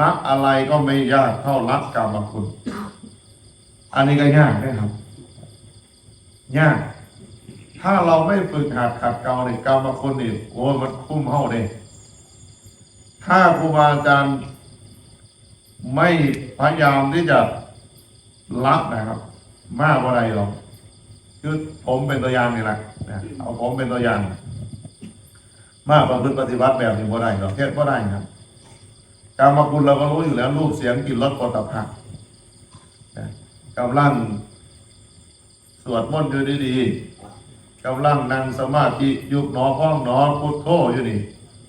รักอะไรก็ไม่ยากเท่ารักกรรมคุณ อันนี้ก็ยากนะครับ ยาก ถ้าเราไม่ฝึกหัดขัดเกลาในกรรมคุณนี่โอ้ยมันคุ้มเท่าเลยถ้าครูบาอาจารย์ไม่พยายามที่จะรักนะครับ มากกว่าใดหรอกคือผมเป็นตัวอย่างนี่แหละนะเอาผมเป็นตัวอย่าง มากประพฤติปฏิบัติแบบนี้บ่ได้หรอกเทศบ่ได้ครับ การมาคุณเราก็รู้อยู่แล้วรูปเสียงกลิ่นรสปตภัณฑ์กำลังสวดมนต์อยู่ดีๆกำลังนั่งสมาธิยุบหนอพ้องหนอพุทโธอยู่นี่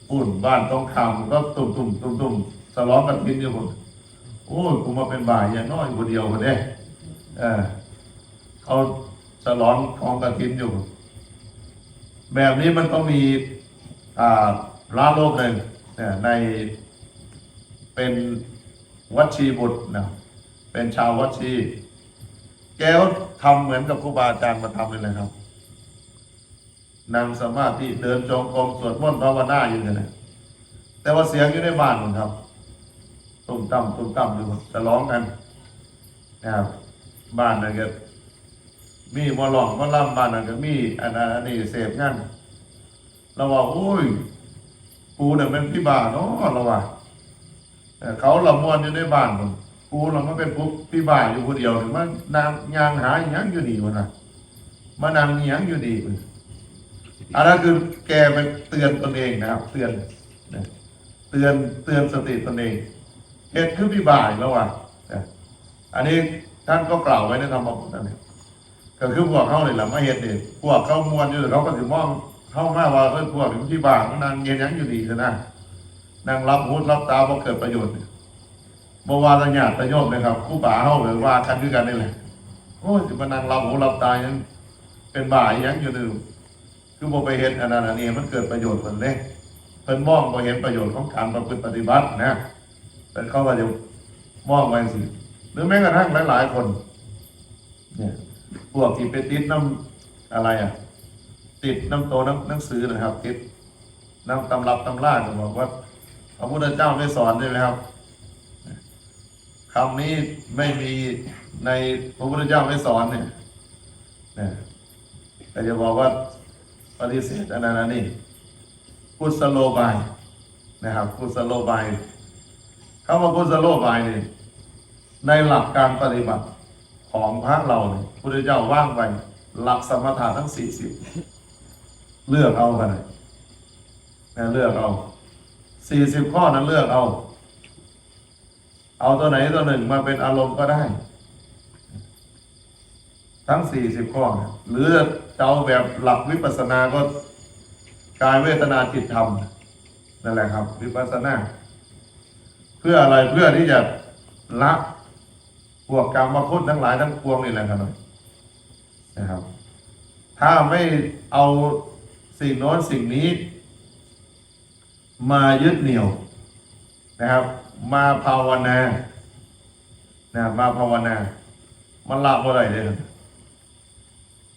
ปุ่นบ้านต้องคำก็ตุ่มตุ่มตุ่มตุ่มสล้องกันกินอยู่คนโอ้ยกูมาเป็นบ่ายอย่างน้อยคนเดียวคนเด้เออเขาฉลองของกระถินอยู่ แบบนี้มันต้องมีอ่าร้านโลกหนึ่งเนี่ยใน เป็นวัชีบุตรนะเป็นชาววัชี แกก็ทำเหมือนกับครูบาอาจารย์มาทำเลยนะครับ นั่งสมาธิเดินจงกรมสวดมนต์ภาวนาอยู่เนี่ยนะแต่ว่าเสียงอยู่ในบ้านผมครับตุ้มตั้มตุ้มตั้มอยู่จะร้องกันนะครับบ้านนั่นก็มีมอลองมอล่ำบ้านนั่นก็มีอันนั้นอันนี้เสพงานเราว่าโอ้ยกูเนี่ยเป็นพี่บ้าเนาะเราว่า เขาละมวนอยู่ในบ้านผมกูเราไมาเป็นผู้พี่บ้าอยู่คนเดียวถึงมันนางยางหาอหยังอยู่ดีวะนะมานางอหยังอยู่ดีอันนั้นคือแกไปเตือนตนเองนะครับ เตือนเตือนเตือนสติตนเองเหตุคือพี่บ้าอีกแล้วว่ะอันนี้ท่านก็กล่าวไว้ในธรรมบทนั่นเองก็คือพวกเขาเลยแหละมาเหตุเนี่พวกเขามวนอยู่เขาก็ถือมองเข้ามาว่าเออพวกนี้พี่บ้ามันนางเงียนหยังอยู่ดีซะนะ นางรับหูรับตาพอเกิดประโยชน์เนี่ยบวาตญาติตะโยมนะครับคู่ป่าเฮาหรือว่ากันด้วยกันนี่แหละโอ้ยมานั่งรับหูรับตายังเป็นบ่ายยังอยู่นึงคือบ่ไปเห็นอันนั้นอันนี้มันเกิดประโยชน์เพิ่นเด้เพิ่นมองบ่เห็นประโยชน์ของการประพฤติปฏิบัตินะเป็นเขาก็จะมองไว้สิหรือแม้กระทั่งหลาย ๆ คน เนี่ยพวกที่ไปติดน้ำอะไรอะ ติดน้ำโตน้ำหนังสือนะครับ ติดน้ำตำรับตำราก็บอกว่า พระพุทธเจ้าไม่สอนใช่ไหมครับคำนี้ไม่มีในพระพุทธเจ้าไม่สอนเนี่ยนะแต่จะบอกว่าปฏิเสธอันนั้นอันนี้กุศโลบายนะครับกุศโลบายคำว่ากุศโลบายนี่ในหลักการปฏิบัติของพระเราเนี่ยพุทธเจ้าว่างไปหลักสมถะทั้งสี่สิบเลือกเอากันเลยนะเลือกเอา สี่สิบข้อนั้นเลือกเอา เอาตัวไหนตัวหนึ่งมาเป็นอารมณ์ก็ได้ ทั้งสี่สิบข้อ หรือจะเอาแบบหลักวิปัสสนาก็กายเวทนาจิตธรรมนั่นแหละครับ วิปัสสนา เพื่ออะไรเพื่อที่จะละพวกกรรมมาคุณทั้งหลายทั้งปวงนี่แหละครับนะครับ ถ้าไม่เอาสิ่งโน้นสิ่งนี้ มายึดเหนี่ยวนะครับ มาภาวนานะมาภาวนา มันละอะไรเลย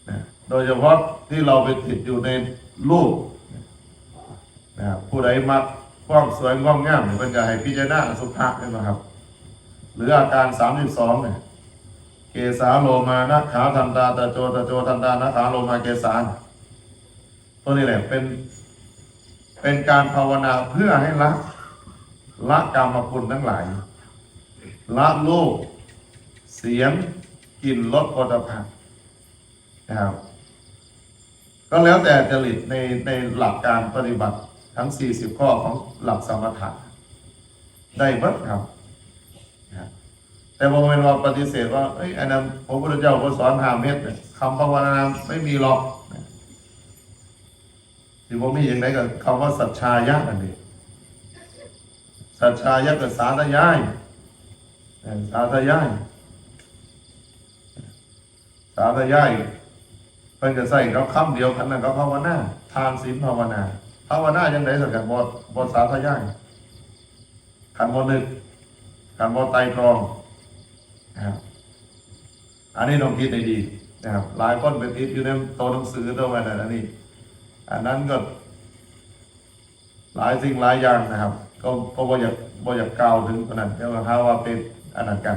นะโดยเฉพาะที่เราไปติดอยู่ในรูปนะครับผู้ใดมักความสวยงามงามเนี่ยมันจะให้พิจารณาสุภะใช่ไหมครับ หรืออาการสามสิบสองเนี่ยเกสาโลมานะขาทันตาตะโจตะโจทันตานะขาโลมาเกสาตัวนี้แหละเป็น เป็นการภาวนาเพื่อให้ละละกรรมคุณทั้งหลาย ละโลก เสียงกลิ่นรสโผฏฐัพพะนะครับก็แล้วแต่จริตในในหลักการปฏิบัติทั้ง 40 ข้อของหลักสมถะได้เบิดครับ แต่บางเวลาปฏิเสธว่า เอ้ยอันนั้นพระพุทธเจ้าก็สอนห้ามเม็ดคำภาวนาไม่มีหรอก ที่ผมมีอย่างไรกับคำว่าสัจชายะนั่นเองสัจชายะกับสาธยายสาธยายสาธยายเพิ่นจะใส่เขาคำเดียวกันนั่นก็ภาวนาทานศีลภาวนาภาวนาจังไดสักกันบ่บ่สาธยายขันบ่นึกขันบ่ไตรตรองนะครับอันนี้ต้องคิดให้ดีนะครับหลายคนไปติดอยู่ในตัวหนังสือตัวนั้นอันนี้ อันนั้นก็ หลายสิ่งหลายอย่างนะครับ ก็ก็บ่อยากบ่อยากกล่าวถึงขนนั้นแต่ว่าหาว่าเป็นอันนั้นกัน